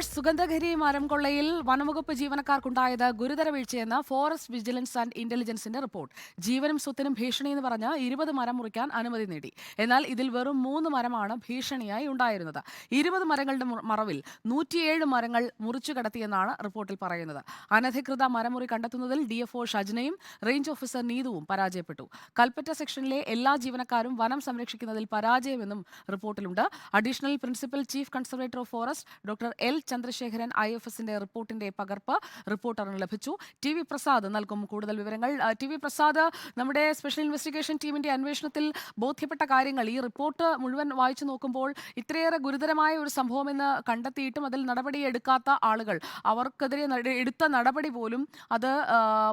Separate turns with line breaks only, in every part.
സുഗന്ധഗിരി മരംകൊള്ളയിൽ വനംവകുപ്പ് ജീവനക്കാർക്കുണ്ടായത് ഗുരുതര വീഴ്ചയെന്ന് ഫോറസ്റ്റ് വിജിലൻസ് ആൻഡ് ഇന്റലിജൻസിന്റെ റിപ്പോർട്ട്. ജീവനും സ്വത്തിനും ഭീഷണിയെന്ന് പറഞ്ഞ് ഇരുപത് മരം മുറിക്കാൻ അനുമതി നേടി. എന്നാൽ ഇതിൽ വെറും മൂന്ന് മരമാണ് ഭീഷണിയായി ഉണ്ടായിരുന്നത്. ഇരുപത് മരങ്ങളുടെ മറവിൽ നൂറ്റിയേഴ് മരങ്ങൾ മുറിച്ചു കടത്തിയെന്നാണ് റിപ്പോർട്ടിൽ പറയുന്നത്. അനധികൃത മരമുറി കണ്ടെത്തുന്നതിൽ ഡിഎഫ്ഒ ഷജ്നയും റേഞ്ച് ഓഫീസർ നീതുവും പരാജയപ്പെട്ടു. കൽപ്പറ്റ സെക്ഷനിലെ എല്ലാ ജീവനക്കാരും വനം സംരക്ഷിക്കുന്നതിൽ പരാജയമെന്നും റിപ്പോർട്ടിലുണ്ട്. Additional principal chief conservator of forest doctor L Chandrasekharan I F എസിന്റെ റിപ്പോർട്ടിന്റെ പകർപ്പ് റിപ്പോർട്ടറിന് ലഭിച്ചു. ടി വി പ്രസാദ് നൽകും കൂടുതൽ വിവരങ്ങൾ. ടി വി പ്രസാദ് നമ്മുടെ സ്പെഷ്യൽ ഇൻവെസ്റ്റിഗേഷൻ ടീമിന്റെ അന്വേഷണത്തിൽ ബോധ്യപ്പെട്ട കാര്യങ്ങൾ. ഈ റിപ്പോർട്ട് മുഴുവൻ വായിച്ചു നോക്കുമ്പോൾ ഇത്രയേറെ ഗുരുതരമായ ഒരു സംഭവമെന്ന് കണ്ടെത്തിയിട്ടും അതിൽ നടപടി എടുക്കാത്ത ആളുകൾ അവർക്കെതിരെ എടുത്ത നടപടി പോലും അത്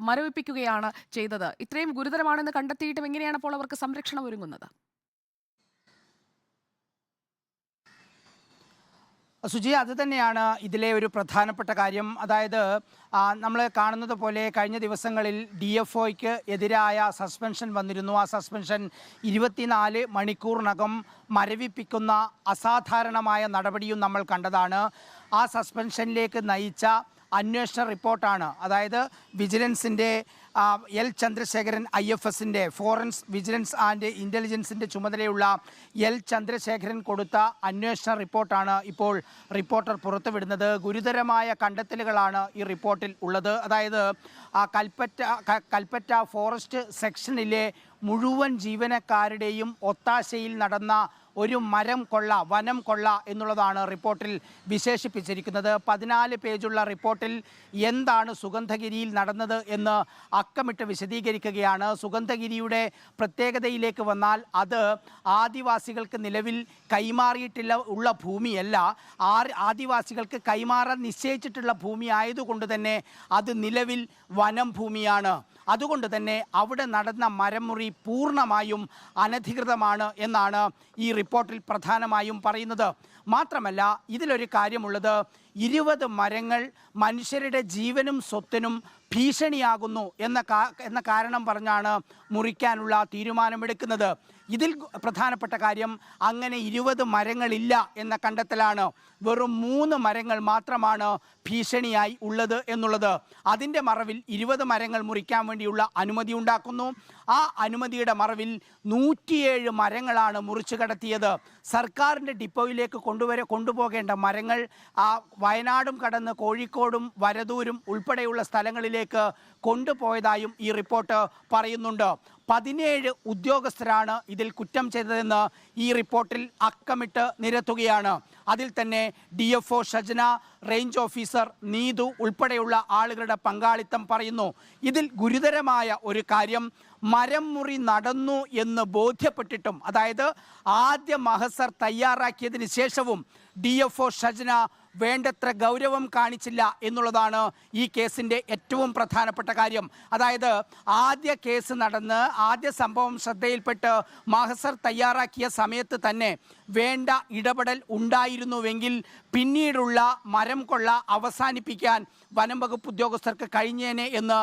മരവിപ്പിക്കുകയാണ് ചെയ്തത്. ഇത്രയും ഗുരുതരമാണെന്ന് കണ്ടെത്തിയിട്ടും എങ്ങനെയാണ് അപ്പോൾ അവർക്ക് സംരക്ഷണം ഒരുങ്ങുന്നത്?
സുജി അത് തന്നെയാണ് ഇതിലെ ഒരു പ്രധാനപ്പെട്ട കാര്യം. അതായത് നമ്മൾ കാണുന്നത് പോലെ കഴിഞ്ഞ ദിവസങ്ങളിൽ ഡി എഫ് ഒയ്ക്ക് എതിരായ സസ്പെൻഷൻ വന്നിരുന്നു. ആ സസ്പെൻഷൻ ഇരുപത്തിനാല് മണിക്കൂറിനകം മരവിപ്പിക്കുന്ന അസാധാരണമായ നടപടിയും നമ്മൾ കണ്ടതാണ്. ആ സസ്പെൻഷനിലേക്ക് നയിച്ച അന്വേഷണ റിപ്പോർട്ടാണ്. അതായത് വിജിലൻസിന്റെ എൽ ചന്ദ്രശേഖരൻ ഐ എഫ് എസിന്റെ ഫോറൻസ് വിജിലൻസ് ആൻഡ് ഇന്റലിജൻസിന്റെ ചുമതലയുള്ള എൽ ചന്ദ്രശേഖരൻ കൊടുത്ത അന്വേഷണ റിപ്പോർട്ടാണ് ഇപ്പോൾ റിപ്പോർട്ടർ പുറത്തുവിടുന്നത്. ഗുരുതരമായ കണ്ടെത്തലുകളാണ് ഈ റിപ്പോർട്ടിൽ ഉള്ളത്. അതായത് കൽപ്പറ്റ കൽപ്പറ്റ ഫോറസ്റ്റ് സെക്ഷനിലെ മുഴുവൻ ജീവനക്കാരുടെയും ഒത്താശയിൽ നടന്ന ഒരു മരം കൊള്ള വനം കൊള്ള എന്നുള്ളതാണ് റിപ്പോർട്ടിൽ വിശേഷിപ്പിച്ചിരിക്കുന്നത്. പതിനാല് പേജുള്ള റിപ്പോർട്ടിൽ എന്താണ് സുഗന്ധഗിരിയിൽ നടന്നത് എന്ന് അക്കമിട്ട് വിശദീകരിക്കുകയാണ്. സുഗന്ധഗിരിയുടെ പ്രത്യേകതയിലേക്ക് വന്നാൽ അത് ആദിവാസികൾക്ക് നിലവിൽ കൈമാറിയിട്ടില്ല ഉള്ള ഭൂമിയല്ല. ആദിവാസികൾക്ക് കൈമാറാൻ നിശ്ചയിച്ചിട്ടുള്ള ഭൂമി ആയതുകൊണ്ട് തന്നെ അത് നിലവിൽ വനം ഭൂമിയാണ്. അതുകൊണ്ട് തന്നെ അവിടെ നടന്ന മരമുറി പൂർണമായും അനധികൃതമാണ് എന്നാണ് ഈ റിപ്പോർട്ടിൽ പ്രധാനമായും പറയുന്നത് മാത്രമല്ല ഇതിലൊരു കാര്യമുള്ളത് ഇരുപത് മരങ്ങൾ മനുഷ്യരുടെ ജീവനും സ്വത്തിനും ഭീഷണിയാകുന്നു എന്ന എന്ന കാരണം പറഞ്ഞാണ് മുറിക്കാനുള്ള തീരുമാനമെടുക്കുന്നത്. ഇതിൽ പ്രധാനപ്പെട്ട കാര്യം അങ്ങനെ ഇരുപത് മരങ്ങളില്ല എന്ന കണ്ടെത്തലാണ്. വെറും മൂന്ന് മരങ്ങൾ മാത്രമാണ് ഭീഷണിയായി ഉള്ളത് എന്നുള്ളത്. അതിന്റെ മറവിൽ ഇരുപത് മരങ്ങൾ മുറിക്കാൻ വേണ്ടിയുള്ള അനുമതി ഉണ്ടാക്കുന്നു. ആ അനുമതിയുടെ മറവിൽ നൂറ്റിയേഴ് മരങ്ങളാണ് മുറിച്ചു കടത്തിയത്. സർക്കാരിന്റെ ഡിപ്പോയിലേക്ക് കൊണ്ടുവരെ കൊണ്ടുപോകേണ്ട മരങ്ങൾ ആ വയനാടും കടന്ന് കോഴിക്കോടും വരദൂരും ഉൾപ്പെടെയുള്ള സ്ഥലങ്ങളിലേക്ക് കൊണ്ടുപോയതായും ഈ റിപ്പോർട്ട് പറയുന്നുണ്ട്. പതിനേഴ് ഉദ്യോഗസ്ഥരാണ് ഇതിൽ കുറ്റം ചെയ്തതെന്ന് ഈ റിപ്പോർട്ടിൽ അക്കമിട്ട് നിരത്തുകയാണ്. അതിൽ തന്നെ D F O Shajna range officer Neethu ഉൾപ്പെടെയുള്ള ആളുകളുടെ പങ്കാളിത്തം പറയുന്നു. ഇതിൽ ഗുരുതരമായ ഒരു കാര്യം മരം മുറി നടന്നു എന്ന് ബോധ്യപ്പെട്ടിട്ടും അതായത് ആദ്യ മഹസർ തയ്യാറാക്കിയതിന് ശേഷവും ഡി എഫ് ഒ ഷജന വേണ്ടത്ര ഗൗരവം കാണിച്ചില്ല എന്നുള്ളതാണ് ഈ കേസിന്റെ ഏറ്റവും പ്രധാനപ്പെട്ട കാര്യം. അതായത് ആദ്യ കേസ് നടന്ന് ആദ്യ സംഭവം ശ്രദ്ധയിൽപ്പെട്ട് മഹസർ തയ്യാറാക്കിയ സമയത്ത് തന്നെ വേണ്ട ഇടപെടൽ ഉണ്ടായിരുന്നുവെങ്കിൽ പിന്നീടുള്ള മരം കൊള്ള അവസാനിപ്പിക്കാൻ വനം വകുപ്പ് ഉദ്യോഗസ്ഥർക്ക് കഴിഞ്ഞേനെ എന്ന്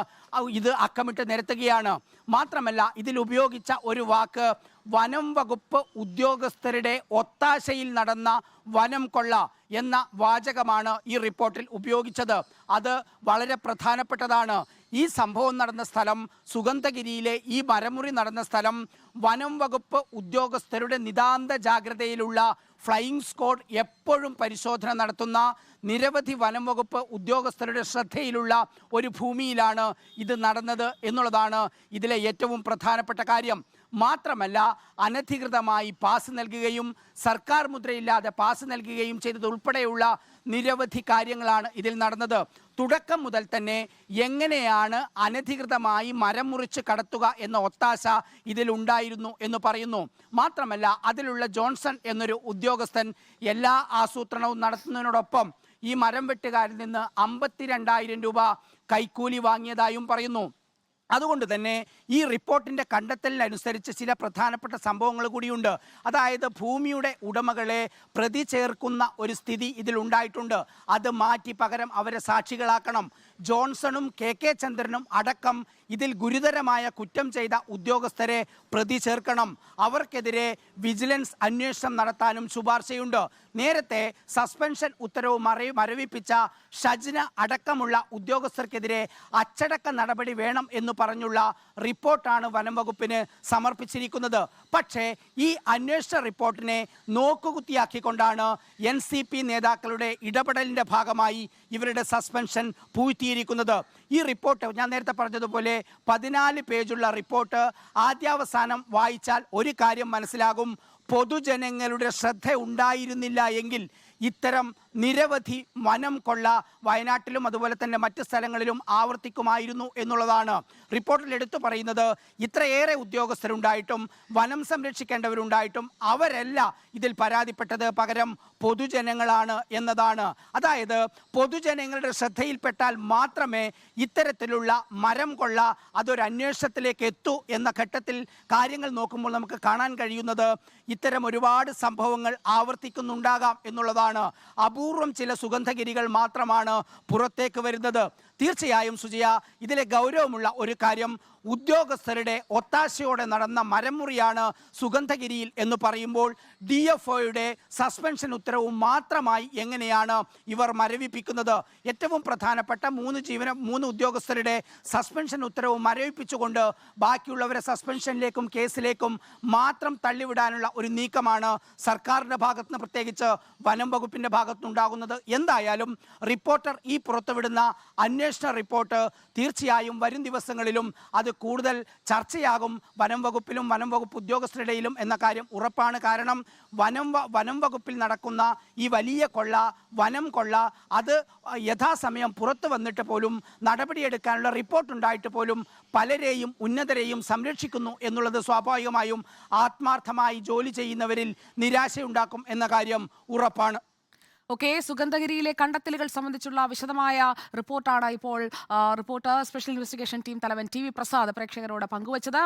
ഇത് അക്കമിട്ട് നിരത്തുകയാണ്. മാത്രമല്ല ഇതിൽ ഉപയോഗിച്ച ഒരു വാക്ക് വനം വകുപ്പ് ഉദ്യോഗസ്ഥരുടെ ഒത്താശയിൽ നടന്ന വനം കൊള്ള എന്ന വാചകമാണ് ഈ റിപ്പോർട്ടിൽ ഉപയോഗിച്ചത്. അത് വളരെ പ്രധാനപ്പെട്ടതാണ്. ഈ സംഭവം നടന്ന സ്ഥലം സുഗന്ധഗിരിയിലെ ഈ മരമുറി നടന്ന സ്ഥലം വനം വകുപ്പ് ഉദ്യോഗസ്ഥരുടെ നിതാന്ത ജാഗ്രതയിലുള്ള ഫ്ലൈയിങ് സ്ക്വാഡ് എപ്പോഴും പരിശോധന നടത്തുന്ന നിരവധി വനം വകുപ്പ് ഉദ്യോഗസ്ഥരുടെ ശ്രദ്ധയിലുള്ള ഒരു ഭൂമിയിലാണ് ഇത് നടന്നത് എന്നുള്ളതാണ് ഇതിലെ ഏറ്റവും പ്രധാനപ്പെട്ട കാര്യം. മാത്രമല്ല അനധികൃതമായി പാസ് നൽകുകയും സർക്കാർ മുദ്രയില്ലാതെ പാസ് നൽകുകയും ചെയ്തത് ഉൾപ്പെടെയുള്ള നിരവധി കാര്യങ്ങളാണ് ഇതിൽ നടന്നത്. തുടക്കം മുതൽ തന്നെ എങ്ങനെയാണ് അനധികൃതമായി മരം മുറിച്ച് കടത്തുക എന്ന ഒത്താശ ഇതിലുണ്ടായിരുന്നു എന്ന് പറയുന്നു. മാത്രമല്ല അതിലുള്ള ജോൺസൺ എന്നൊരു ഉദ്യോഗസ്ഥൻ എല്ലാ ആസൂത്രണവും നടത്തുന്നതിനോടൊപ്പം ഈ മരം വെട്ടുകാരിൽ നിന്ന് അമ്പത്തിരണ്ടായിരം രൂപ കൈക്കൂലി വാങ്ങിയതായും പറയുന്നു. അതുകൊണ്ട് തന്നെ ഈ റിപ്പോർട്ടിന്റെ കണ്ടെത്തലിനനുസരിച്ച് ചില പ്രധാനപ്പെട്ട സംഭവങ്ങൾ കൂടിയുണ്ട്. അതായത് ഭൂമിയുടെ ഉടമകളെ പ്രതി ചേർക്കുന്ന ഒരു സ്ഥിതി ഇതിലുണ്ടായിട്ടുണ്ട്. അത് മാറ്റി പകരം അവരെ സാക്ഷികളാക്കണം. ജോൺസണും കെ കെ ചന്ദ്രനും അടക്കം ഇതിൽ ഗുരുതരമായ കുറ്റം ചെയ്ത ഉദ്യോഗസ്ഥരെ പ്രതി ചേർക്കണം. അവർക്കെതിരെ വിജിലൻസ് അന്വേഷണം നടത്താനും ശുപാർശയുണ്ട്. നേരത്തെ സസ്പെൻഷൻ ഉത്തരവ് മറി മരവിപ്പിച്ച ഷജ്ന അടക്കമുള്ള ഉദ്യോഗസ്ഥർക്കെതിരെ അച്ചടക്ക നടപടി വേണം എന്ന് പറഞ്ഞുള്ള റിപ്പോർട്ടാണ് വനം വകുപ്പിന് സമർപ്പിച്ചിരിക്കുന്നത്. പക്ഷേ ഈ അന്വേഷണ റിപ്പോർട്ടിനെ നോക്കുകുത്തിയാക്കിക്കൊണ്ടാണ് എൻ നേതാക്കളുടെ ഇടപെടലിന്റെ ഭാഗമായി ഇവരുടെ സസ്പെൻഷൻ പൂഴ്ത്തിയിരിക്കുന്നത് ഈ റിപ്പോർട്ട് ഞാൻ നേരത്തെ പറഞ്ഞതുപോലെ പതിനാല് പേജുള്ള റിപ്പോർട്ട് ആദ്യാവസാനം വായിച്ചാൽ ഒരു കാര്യം മനസ്സിലാകും. പൊതുജനങ്ങളുടെ ശ്രദ്ധ ഉണ്ടായിരുന്നില്ല എങ്കിൽ ഇത്തരം നിരവധി വനം കൊള്ള വയനാട്ടിലും അതുപോലെ തന്നെ മറ്റ് സ്ഥലങ്ങളിലും ആവർത്തിക്കുമായിരുന്നു എന്നുള്ളതാണ്. റിപ്പോർട്ടിൽ എടുത്തു പറയുന്നത് ഇത്രയേറെ ഉദ്യോഗസ്ഥരുണ്ടായിട്ടും വനം സംരക്ഷിക്കേണ്ടവരുണ്ടായിട്ടും അവരല്ല ഇതിൽ പരാതിപ്പെട്ടത്. പകരം പൊതുജനങ്ങളാണ് എന്നതാണ്. അതായത് പൊതുജനങ്ങളുടെ ശ്രദ്ധയിൽപ്പെട്ടാൽ മാത്രമേ ഇത്തരത്തിലുള്ള മരം കൊള്ള അതൊരു അന്വേഷണത്തിലേക്ക് എത്തൂ എന്ന ഘട്ടത്തിൽ കാര്യങ്ങൾ നോക്കുമ്പോൾ നമുക്ക് കാണാൻ കഴിയുന്നത് ഇത്തരം ഒരുപാട് സംഭവങ്ങൾ ആവർത്തിക്കുന്നുണ്ടാകാം എന്നുള്ളതാണ്. അപൂർവം ചില സുഗന്ധഗിരികൾ മാത്രമാണ് പുറത്തേക്ക് വരുന്നത്. തീർച്ചയായും സുജയ ഇതിലെ ഗൗരവമുള്ള ഒരു കാര്യം ഉദ്യോഗസ്ഥരുടെ ഒത്താശയോടെ നടന്ന മരമുറിയാണ് സുഗന്ധഗിരിയിൽ എന്ന് പറയുമ്പോൾ ഡി എഫ് ഒയുടെ സസ്പെൻഷൻ ഉത്തരവ് മാത്രമായി എങ്ങനെയാണ് ഇവർ മരവിപ്പിക്കുന്നത്? ഏറ്റവും പ്രധാനപ്പെട്ട മൂന്ന് ജീവന മൂന്ന് ഉദ്യോഗസ്ഥരുടെ സസ്പെൻഷൻ ഉത്തരവ് മരവിപ്പിച്ചുകൊണ്ട് ബാക്കിയുള്ളവരെ സസ്പെൻഷനിലേക്കും കേസിലേക്കും മാത്രം തള്ളിവിടാനുള്ള ഒരു നീക്കമാണ് സർക്കാരിന്റെ ഭാഗത്തുനിന്ന് പ്രത്യേകിച്ച് വനം വകുപ്പിന്റെ ഭാഗത്തുനിന്നുണ്ടാകുന്നത്. എന്തായാലും റിപ്പോർട്ടർ ഈ പുറത്തുവിടുന്ന അന്വേഷണ റിപ്പോർട്ട് തീർച്ചയായും വരും ദിവസങ്ങളിലും അത് കൂടുതൽ ചർച്ചയാകും. വനം വകുപ്പിലും വനം വകുപ്പ് ഉദ്യോഗസ്ഥരുടെയിലും എന്ന കാര്യം ഉറപ്പാണ്. കാരണം വനം വനം വകുപ്പിൽ നടക്കുന്ന ഈ വലിയ കൊള്ള വനം കൊള്ള അത് യഥാസമയം പുറത്തു വന്നിട്ട് പോലും നടപടിയെടുക്കാനുള്ള റിപ്പോർട്ട് ഉണ്ടായിട്ട് പോലും പലരെയും ഉന്നതരെയും സംരക്ഷിക്കുന്നു എന്നുള്ളത് സ്വാഭാവികമായും ആത്മാർത്ഥമായി ജോലി ചെയ്യുന്നവരിൽ നിരാശയുണ്ടാക്കും എന്ന കാര്യം ഉറപ്പാണ്.
ഓക്കെ സുഗന്ധഗിരിയിലെ കണ്ടെത്തലുകൾ സംബന്ധിച്ചുള്ള വിശദമായ റിപ്പോർട്ടാണ് ഇപ്പോൾ റിപ്പോർട്ടർ സ്പെഷ്യൽ ഇൻവെസ്റ്റിഗേഷൻ ടീം തലവൻ ടി വി പ്രസാദ് പ്രേക്ഷകരോട് പങ്കുവച്ചത്.